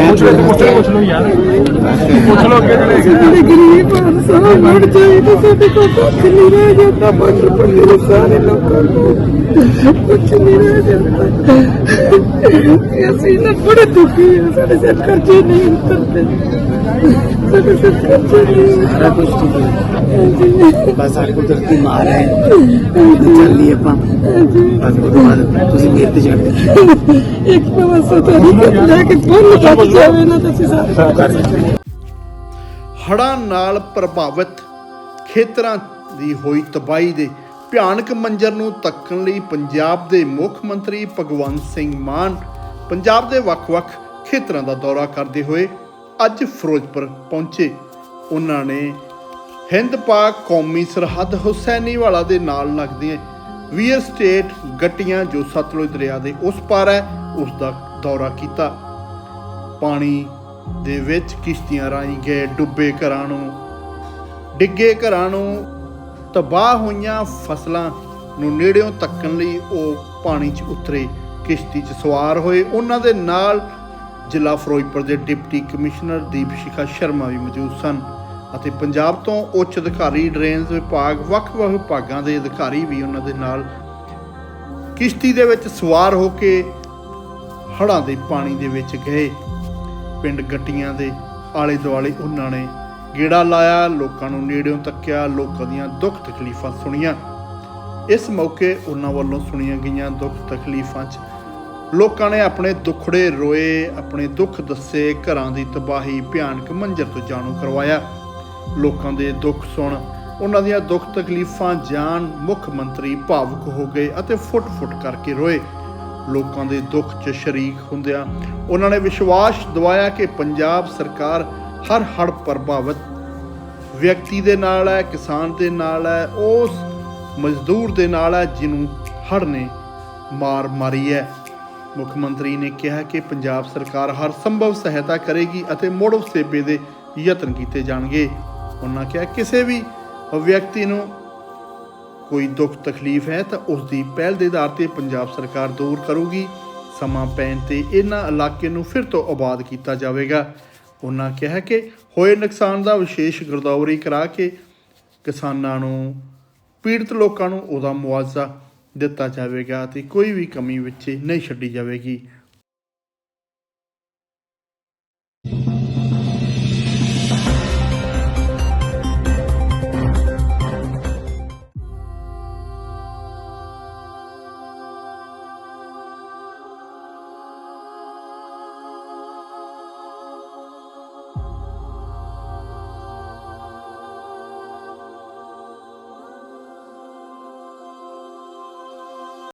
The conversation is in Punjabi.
ਪੁੱਛ ਲਓ ਪੁੱਛ ਲਓ ਪੁੱਛ ਲਓ ਯਾਰ। ਪੁੱਛ ਲਓ ਅੱਗੇ ਸਾਡੇ ਗਰੀਬ ਇਨਸਾਨ ਮਰ ਜਾਏ ਤਾਂ ਸਾਡੇ ਕੋਲ ਕੁਛ ਨਹੀਂ ਰਹਿ ਜਾਂਦਾ ਬੰਦ ਪੱਲੇ ਸਾਰੇ ਲੋਕਾਂ ਕੋਲ ਕੁਛ ਨਹੀਂ ਰਹਿ ਜਾਂਦਾ ਅਸੀਂ ਨਾ ਬੜੇ ਦੁਖੀ ਹਾਂ ਸਾਡੇ ਸਿਰ ਕਰਜ਼ੇ ਨਹੀਂ ਉਤਰਦੇ ਸਿਰ ਸਾਰਾ ਕੁਝ ਠੀਕ ਹੈ ਬਸ ਆ ਕੁਦਰਤੀ ਮਾਰ ਹੈ ਚੱਲ ਆਪਾਂ ਬਸ ਉਹ ਤੋਂ ਬਾਅਦ ਤੁਸੀਂ ਮੇਰੇ ਤੇ ਛੱਡ ਇੱਕ ਪਾਸਾ ਤਾਂ ਲੈ ਕੇ ਬੰਨ ਤੱਕ ਜਾਵੇ ਨਾ ਤਾਂ ਸਾਰੇ ਕਰ ਨਾਲ ਪ੍ਰਭਾਵਿਤ ਖੇਤਰਾਂ ਦੀ ਹੋਈ ਤਬਾਹੀ ਦੇ ਭਿਆਨਕ ਮੰਜ਼ਰ ਨੂੰ ਤੱਕਣ ਲਈ ਪੰਜਾਬ ਦੇ ਮੁੱਖ ਮੰਤਰੀ ਭਗਵੰਤ ਸਿੰਘ ਮਾਨ ਪੰਜਾਬ ਦੇ ਵੱਖ-ਵੱਖ ਖੇਤਰਾਂ ਦਾ ਦੌਰਾ ਕਰਦੇ ਹੋਏ ਅੱਜ ਫਿਰੋਜ਼ਪੁਰ ਪਹੁੰਚੇ। ਉਹਨਾਂ ਨੇ ਹਿੰਦ ਪਾਕ ਕੌਮੀ ਸਰਹੱਦ ਹੁਸੈਨੀਵਾਲਾ ਦੇ ਨਾਲ ਲੱਗਦੀਆਂ ਵੀਰ ਸਟੇਟ ਗੱਟੀਆਂ ਜੋ ਸਤਲੁਜ ਦਰਿਆ ਦੇ ਉਸ ਪਾਰ ਹੈ, ਉਸ ਦਾ ਦੌਰਾ ਕੀਤਾ। ਪਾਣੀ ਦੇ ਵਿੱਚ ਕਿਸ਼ਤੀਆਂ ਰਾਹੀਂ ਗਏ, ਡੁੱਬੇ ਘਰਾਂ ਨੂੰ, ਡਿੱਗੇ ਘਰਾਂ ਨੂੰ, ਤਬਾਹ ਹੋਈਆਂ ਫਸਲਾਂ ਨੂੰ ਨੇੜਿਓਂ ਤੱਕਣ ਲਈ ਉਹ ਪਾਣੀ 'ਚ ਉਤਰੇ। ਕਿਸ਼ਤੀ 'ਚ ਸਵਾਰ ਹੋਏ, ਉਹਨਾਂ ਦੇ ਨਾਲ ਜ਼ਿਲ੍ਹਾ ਫਿਰੋਜ਼ਪੁਰ ਦੇ ਡਿਪਟੀ ਕਮਿਸ਼ਨਰ ਦੀਪ ਸ਼ਿਖਾ ਸ਼ਰਮਾ ਵੀ ਮੌਜੂਦ ਸਨ ਅਤੇ ਪੰਜਾਬ ਤੋਂ ਉੱਚ ਅਧਿਕਾਰੀ ਡਰੇਨਸ ਵਿਭਾਗ ਵੱਖ-ਵੱਖ ਵਿਭਾਗਾਂ ਦੇ ਅਧਿਕਾਰੀ ਵੀ ਉਹਨਾਂ ਦੇ ਨਾਲ ਕਿਸ਼ਤੀ ਦੇ ਵਿੱਚ ਸਵਾਰ ਹੋ ਕੇ ਹੜ੍ਹਾਂ ਦੇ ਪਾਣੀ ਦੇ ਵਿੱਚ ਗਏ। ਪਿੰਡ ਗੱਟੀਆਂ ਦੇ ਆਲੇ ਦੁਆਲੇ ਉਹਨਾਂ ਨੇ ਗੇੜਾ ਲਾਇਆ, ਲੋਕਾਂ ਨੂੰ ਨੇੜਿਓਂ ਤੱਕਿਆ, ਲੋਕਾਂ ਦੀਆਂ ਦੁੱਖ ਤਕਲੀਫਾਂ ਸੁਣੀਆਂ। ਇਸ ਮੌਕੇ ਉਹਨਾਂ ਵੱਲੋਂ ਸੁਣੀਆਂ ਗਈਆਂ ਦੁੱਖ ਤਕਲੀਫਾਂ 'ਚ ਲੋਕਾਂ ਨੇ ਆਪਣੇ ਦੁੱਖੜੇ ਰੋਏ, ਆਪਣੇ ਦੁੱਖ ਦੱਸੇ, ਘਰਾਂ ਦੀ ਤਬਾਹੀ, ਭਿਆਨਕ ਮੰਜ਼ਰ ਤੋਂ ਜਾਣੂ ਕਰਵਾਇਆ। ਲੋਕਾਂ ਦੇ ਦੁੱਖ ਸੁਣ, ਉਹਨਾਂ ਦੀਆਂ ਦੁੱਖ ਤਕਲੀਫਾਂ ਜਾਣ, ਮੁੱਖ ਮੰਤਰੀ ਭਾਵੁਕ ਹੋ ਗਏ ਅਤੇ ਫੁੱਟ-ਫੁੱਟ ਕਰਕੇ ਰੋਏ। ਲੋਕਾਂ ਦੇ ਦੁੱਖ 'ਚ ਸ਼ਰੀਕ ਹੁੰਦਿਆਂ ਉਹਨਾਂ ਨੇ ਵਿਸ਼ਵਾਸ ਦਿਵਾਇਆ ਕਿ ਪੰਜਾਬ ਸਰਕਾਰ ਹਰ ਹੜ੍ਹ ਪ੍ਰਭਾਵਿਤ ਵਿਅਕਤੀ ਦੇ ਨਾਲ ਹੈ, ਕਿਸਾਨ ਦੇ ਨਾਲ ਹੈ, ਉਸ ਮਜ਼ਦੂਰ ਦੇ ਨਾਲ ਹੈ, ਜਿਹਨੂੰ ਹੜ੍ਹ ਨੇ ਮਾਰ ਮਾਰੀ ਹੈ। ਮੁੱਖ ਮੰਤਰੀ ਨੇ ਕਿਹਾ ਕਿ ਪੰਜਾਬ ਸਰਕਾਰ ਹਰ ਸੰਭਵ ਸਹਾਇਤਾ ਕਰੇਗੀ ਅਤੇ ਮੁੜ ਵਸੇਬੇ ਦੇ ਯਤਨ ਕੀਤੇ ਜਾਣਗੇ। ਉਹਨਾਂ ਕਿਹਾ, ਕਿਸੇ ਵੀ ਵਿਅਕਤੀ ਨੂੰ ਕੋਈ ਦੁੱਖ ਤਕਲੀਫ ਹੈ ਤਾਂ ਉਸ ਦੀ ਪਹਿਲ ਦੇ ਆਧਾਰ ਤੇ ਪੰਜਾਬ ਸਰਕਾਰ ਦੂਰ ਕਰੂਗੀ। ਸਮਾਂ ਪੈਣ ਤੇ ਇਹਨਾਂ ਇਲਾਕੇ ਨੂੰ ਫਿਰ ਤੋਂ ਆਬਾਦ ਕੀਤਾ ਜਾਵੇਗਾ। ਉਹਨਾਂ ਕਿਹਾ ਕਿ ਹੋਏ ਨੁਕਸਾਨ ਦਾ ਵਿਸ਼ੇਸ਼ ਗਿਰਦਾਵਰੀ ਕਰਾ ਕੇ ਕਿਸਾਨਾਂ ਨੂੰ, ਪੀੜਤ ਲੋਕਾਂ ਨੂੰ ਉਹਦਾ ਮੁਆਵਜ਼ਾ ਦਿੱਤਾ ਜਾਵੇਗਾ ਤੇ ਕੋਈ ਵੀ ਕਮੀ ਵਿੱਚ ਨਹੀਂ ਛੱਡੀ ਜਾਵੇਗੀ।